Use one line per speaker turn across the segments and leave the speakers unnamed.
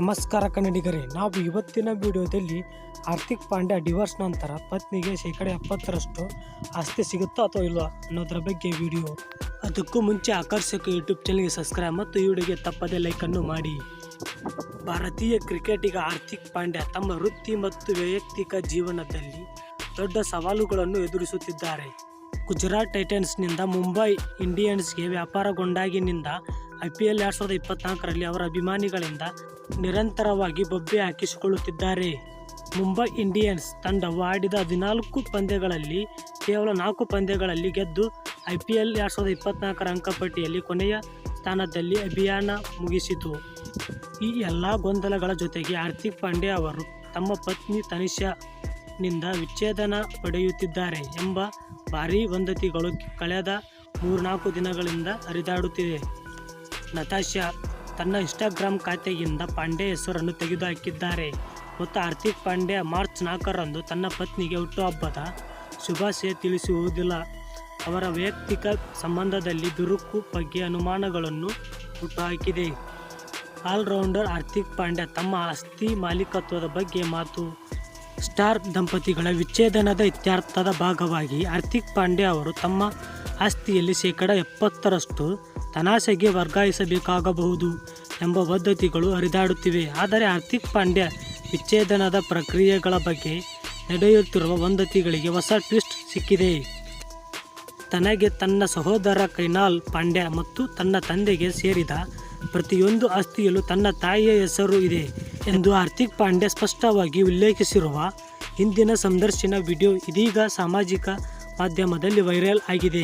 ನಮಸ್ಕಾರ ಕನ್ನಡಿಗರೇ, ನಾವು ಇವತ್ತಿನ ವಿಡಿಯೋದಲ್ಲಿ ಹಾರ್ದಿಕ್ ಪಾಂಡ್ಯ ಡಿವೋರ್ಸ್ ನಂತರ ಪತ್ನಿಗೆ ಶೇಕಡ ಎಪ್ಪತ್ತರಷ್ಟು ಆಸ್ತಿ ಸಿಗುತ್ತೋ ಅಥವಾ ಇಲ್ವಾ ಅನ್ನೋದರ ಬಗ್ಗೆ ವಿಡಿಯೋ. ಅದಕ್ಕೂ ಮುಂಚೆ ಆಕರ್ಷಕ ಯೂಟ್ಯೂಬ್ ಚಾನಲ್ಗೆ ಸಬ್ಸ್ಕ್ರೈಬ್ ಮತ್ತು ಈ ವಿಡಿಯೋಗೆ ತಪ್ಪದೇ ಲೈಕನ್ನು ಮಾಡಿ. ಭಾರತೀಯ ಕ್ರಿಕೆಟಿಗ ಹಾರ್ದಿಕ್ ಪಾಂಡ್ಯ ತಮ್ಮ ವೃತ್ತಿ ಮತ್ತು ವೈಯಕ್ತಿಕ ಜೀವನದಲ್ಲಿ ದೊಡ್ಡ ಸವಾಲುಗಳನ್ನು ಎದುರಿಸುತ್ತಿದ್ದಾರೆ. ಗುಜರಾತ್ ಟೈಟನ್ಸ್ನಿಂದ ಮುಂಬೈ ಇಂಡಿಯನ್ಸ್ಗೆ ವ್ಯಾಪಾರಗೊಂಡಾಗಿನಿಂದ ಐ ಪಿ ಎಲ್ ಎರಡು ಸಾವಿರದ ಇಪ್ಪತ್ನಾಲ್ಕರಲ್ಲಿ ಅವರ ಅಭಿಮಾನಿಗಳಿಂದ ನಿರಂತರವಾಗಿ ಬೊಬ್ಬೆ ಹಾಕಿಸಿಕೊಳ್ಳುತ್ತಿದ್ದಾರೆ. ಮುಂಬೈ ಇಂಡಿಯನ್ಸ್ ತಂಡವು ಆಡಿದ ಹದಿನಾಲ್ಕು ಪಂದ್ಯಗಳಲ್ಲಿ ಕೇವಲ ನಾಲ್ಕು ಪಂದ್ಯಗಳಲ್ಲಿ ಗೆದ್ದು ಐ ಪಿ ಎಲ್ ಎರಡು ಸಾವಿರದ ಇಪ್ಪತ್ನಾಲ್ಕರ ಅಂಕಪಟ್ಟಿಯಲ್ಲಿ ಕೊನೆಯ ಸ್ಥಾನದಲ್ಲಿ ಅಭಿಯಾನ ಮುಗಿಸಿತು. ಈ ಎಲ್ಲ ಗೊಂದಲಗಳ ಜೊತೆಗೆ ಹಾರ್ದಿಕ್ ಪಾಂಡೆ ಅವರು ತಮ್ಮ ಪತ್ನಿ ತನಿಷಾನಿಂದ ವಿಚ್ಛೇದನ ಪಡೆಯುತ್ತಿದ್ದಾರೆ ಎಂಬ ಭಾರೀ ವಂದತಿಗಳು ಕಳೆದ ಮೂರ್ನಾಲ್ಕು ದಿನಗಳಿಂದ ಹರಿದಾಡುತ್ತಿದೆ ನತಾಶಾ ತನ್ನ ಇನ್ಸ್ಟಾಗ್ರಾಮ್ ಖಾತೆಯಿಂದ ಪಾಂಡೆ ಹೆಸರನ್ನು ತೆಗೆದುಹಾಕಿದ್ದಾರೆ. ಮತ್ತು ಹಾರ್ದಿಕ್ ಪಾಂಡ್ಯ ಮಾರ್ಚ್ ನಾಲ್ಕರಂದು ತನ್ನ ಪತ್ನಿಗೆ ಹುಟ್ಟುಹಬ್ಬದ ಶುಭಾಶಯ ತಿಳಿಸುವುದಿಲ್ಲ. ಅವರ ವೈಯಕ್ತಿಕ ಸಂಬಂಧದಲ್ಲಿ ಬಿರುಕು ಬಗ್ಗೆ ಅನುಮಾನಗಳನ್ನು ಹುಟ್ಟುಹಾಕಿದೆ. ಆಲ್ರೌಂಡರ್ ಹಾರ್ದಿಕ್ ಪಾಂಡ್ಯ ತಮ್ಮ ಆಸ್ತಿ ಮಾಲೀಕತ್ವದ ಬಗ್ಗೆ ಮಾತು ಸ್ಟಾರ್ ದಂಪತಿಗಳ ವಿಚ್ಛೇದನದ ಇತ್ಯರ್ಥದ ಭಾಗವಾಗಿ ಹಾರ್ದಿಕ್ ಪಾಂಡ್ಯ ಅವರು ತಮ್ಮ ಆಸ್ತಿಯಲ್ಲಿ ಶೇಕಡ ಎಪ್ಪತ್ತರಷ್ಟು ತನಾಸೆಗೆ ವರ್ಗಾಯಿಸಬೇಕಾಗಬಹುದು ಎಂಬ ಪದ್ಧತಿಗಳು ಹರಿದಾಡುತ್ತಿವೆ. ಆದರೆ ಹಾರ್ದಿಕ್ ಪಾಂಡ್ಯ ವಿಚ್ಛೇದನದ ಪ್ರಕ್ರಿಯೆಗಳ ಬಗ್ಗೆ ನಡೆಯುತ್ತಿರುವ ವದಂತಿಗಳಿಗೆ ಹೊಸ ಟ್ವಿಸ್ಟ್ ಸಿಕ್ಕಿದೆ. ತನಗೆ ತನ್ನ ಸಹೋದರ ಕೈನಾಲ್ ಪಾಂಡ್ಯ ಮತ್ತು ತನ್ನ ತಂದೆಗೆ ಸೇರಿದ ಪ್ರತಿಯೊಂದು ಆಸ್ತಿಯಲ್ಲೂ ತನ್ನ ತಾಯಿಯ ಹೆಸರು ಇದೆ. ಎಂದು ಹಾರ್ದಿಕ್ ಪಾಂಡ್ಯ ಸ್ಪಷ್ಟವಾಗಿ ಉಲ್ಲೇಖಿಸಿರುವ ಹಿಂದಿನ ಸಂದರ್ಶನ ವಿಡಿಯೋ ಇದೀಗ ಸಾಮಾಜಿಕ ಮಾಧ್ಯಮದಲ್ಲಿ ವೈರಲ್ ಆಗಿದೆ.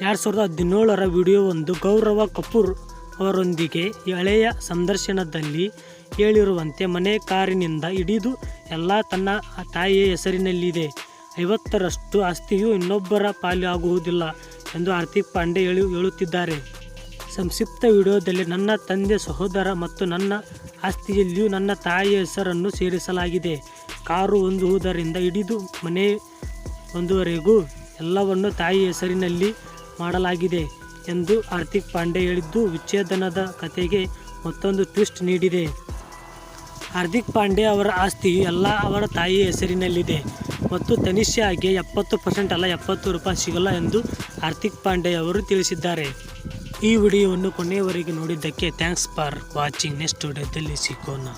ಎರಡು ಸಾವಿರದ ಹದಿನೇಳರ ವಿಡಿಯೋವೊಂದು ಗೌರವ ಕಪೂರ್ ಅವರೊಂದಿಗೆ ಹಳೆಯ ಸಂದರ್ಶನದಲ್ಲಿ ಹೇಳಿರುವಂತೆ ಮನೆ ಕಾರಿನಿಂದ ಹಿಡಿದು ಎಲ್ಲ ತನ್ನ ತಾಯಿಯ ಹೆಸರಿನಲ್ಲಿದೆ. ಐವತ್ತರಷ್ಟು ಆಸ್ತಿಯು ಇನ್ನೊಬ್ಬರ ಪಾಲು ಆಗುವುದಿಲ್ಲ ಎಂದು ಹಾರ್ದಿಕ್ ಪಾಂಡೆ ಹೇಳಿ, ಹೇಳುತ್ತಿದ್ದಾರೆ. ಸಂಕ್ಷಿಪ್ತ ವಿಡಿಯೋದಲ್ಲಿ ನನ್ನ ತಂದೆ ಸಹೋದರ ಮತ್ತು ನನ್ನ ಆಸ್ತಿಯಲ್ಲಿಯೂ ನನ್ನ ತಾಯಿಯ ಹೆಸರನ್ನು ಸೇರಿಸಲಾಗಿದೆ. ಕಾರು ಹೊಂದುವುದರಿಂದ ಹಿಡಿದು ಮನೆ ಒಂದುವರೆಗೂ ಎಲ್ಲವನ್ನು ತಾಯಿ ಹೆಸರಿನಲ್ಲಿ ಮಾಡಲಾಗಿದೆ ಎಂದು ಹಾರ್ದಿಕ್ ಪಾಂಡೆ ಹೇಳಿದ್ದು, ವಿಚ್ಛೇದನದ ಕತೆಗೆ ಮತ್ತೊಂದು ಟ್ವಿಸ್ಟ್ ನೀಡಿದೆ. ಹಾರ್ದಿಕ್ ಪಾಂಡೆ ಅವರ ಆಸ್ತಿ ಎಲ್ಲ ಅವರ ತಾಯಿಯ ಹೆಸರಿನಲ್ಲಿದೆ ಮತ್ತು ತನಿಷಾಗೆ ಎಪ್ಪತ್ತು ಪರ್ಸೆಂಟ್ ಅಲ್ಲ, ಎಪ್ಪತ್ತು ರೂಪಾಯಿ ಸಿಗಲ್ಲ ಎಂದು ಹಾರ್ದಿಕ್ ಪಾಂಡೆ ಅವರು ತಿಳಿಸಿದ್ದಾರೆ. ಈ ವಿಡಿಯೋವನ್ನು ಕೊನೆಯವರೆಗೆ ನೋಡಿದ್ದಕ್ಕೆ ಥ್ಯಾಂಕ್ಸ್ ಫಾರ್ ವಾಚಿಂಗ್ ನೆಕ್ಸ್ಟ್ ವಿಡಿಯೋದಲ್ಲಿ ಸಿಗೋಣ.